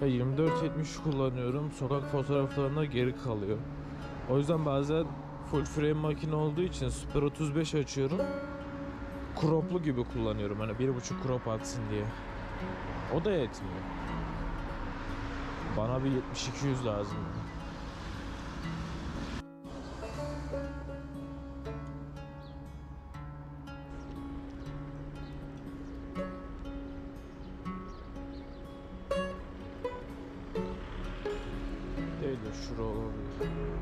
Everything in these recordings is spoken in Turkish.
Ya 24-70 kullanıyorum. Sokak fotoğraflarında geri kalıyor. O yüzden bazen full frame makine olduğu için Super 35 açıyorum. Croplu gibi kullanıyorum. Hani 1.5 crop atsın diye. O da yetmiyor. Bana bir 70-200 lazım. thank you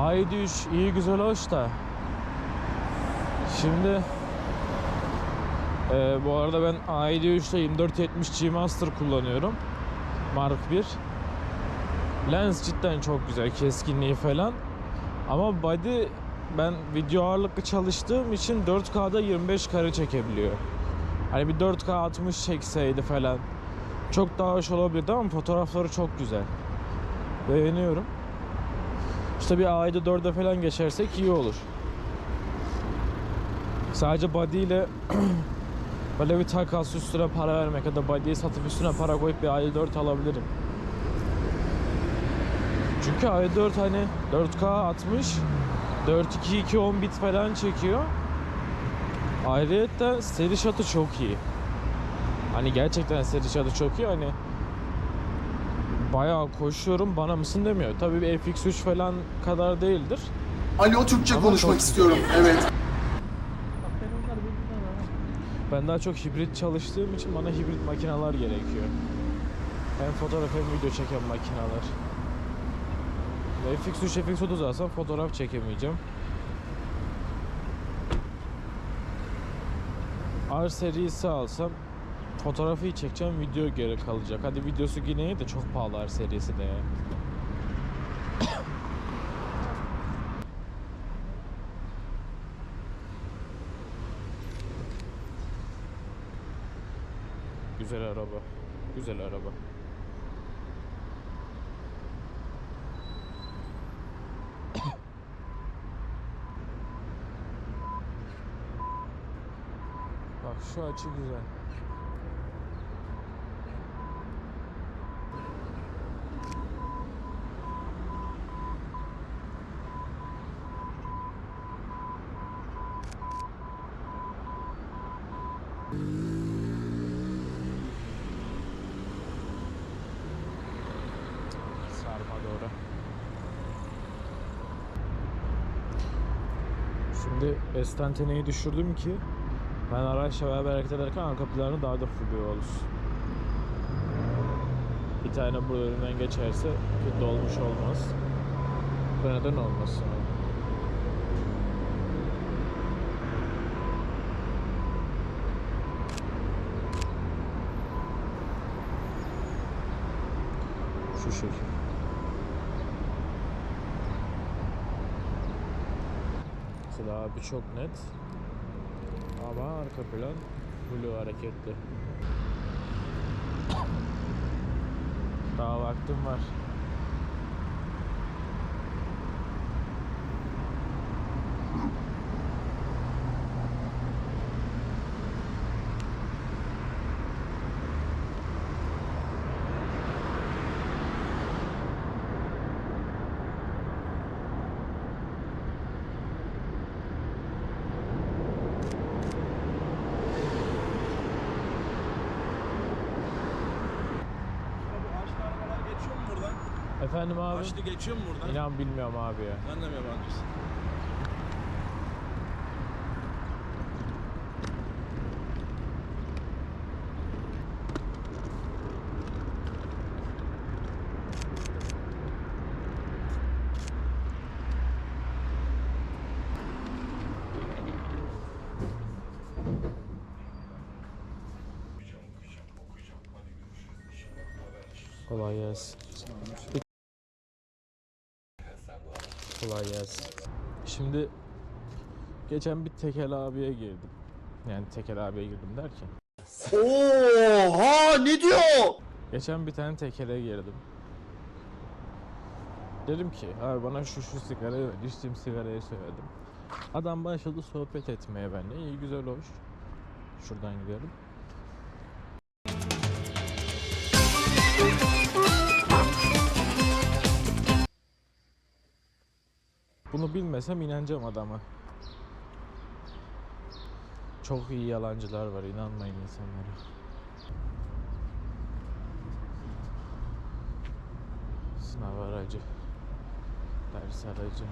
Ay düş iyi güzel hoş da. Şimdi e, bu arada ben A7 2470 G Master kullanıyorum. Mark 1. Lens cidden çok güzel keskinliği falan. Ama body ben video ağırlıklı çalıştığım için 4K'da 25 kare çekebiliyor. Hani bir 4K 60 çekseydi falan çok daha hoş olabilirdi ama fotoğrafları çok güzel. Beğeniyorum. İşte bir ayda 4'e falan geçersek iyi olur. Sadece body ile böyle bir takas üstüne para vermek ya da body'yi satıp üstüne para koyup bir ayda 4 alabilirim. Çünkü ayda 4 hani 4K 60 422 10 bit falan çekiyor. Ayrıca seri shot'ı çok iyi. Hani gerçekten seri shot'ı çok iyi. Hani bayağı koşuyorum bana mısın demiyor. Tabii bir FX3 falan kadar değildir. Alo Türkçe Ama konuşmak çok- istiyorum. Evet. Ben daha çok hibrit çalıştığım için bana hibrit makineler gerekiyor. Hem fotoğraf hem video çeken makineler. FX3, FX30 alsam fotoğraf çekemeyeceğim. R serisi alsam fotoğrafı çekeceğim, video geri kalacak. Hadi videosu yine de çok pahalı R serisi de. Güzel araba. Güzel araba. Bak şu açı güzel. Doğru. Şimdi estanteneyi düşürdüm ki ben araçla beraber hareket ederken arka planı daha da fluid olur. Bir tane bu önünden geçerse ki dolmuş olmaz. Bu neden olmasın? Şu şekil. Mesela abi çok net. Ama arka plan blue hareketli. Daha vaktim var. Efendim abi? Haçlı geçiyor mu buradan? İnan bilmiyorum abi ya. Ben de mi yabancısın? Kolay gelsin. Kolay gelsin. Şimdi geçen bir tekel abiye girdim. Yani tekel abiye girdim derken. Oha ne diyor? Geçen bir tane tekele girdim. Dedim ki abi bana şu şu sigarayı ver. İçtiğim sigarayı söyledim. Adam başladı sohbet etmeye benimle. İyi güzel hoş. Şuradan gidelim. Bunu bilmesem inanacağım adama. Çok iyi yalancılar var inanmayın insanlara. Sınav aracı. Ders aracı.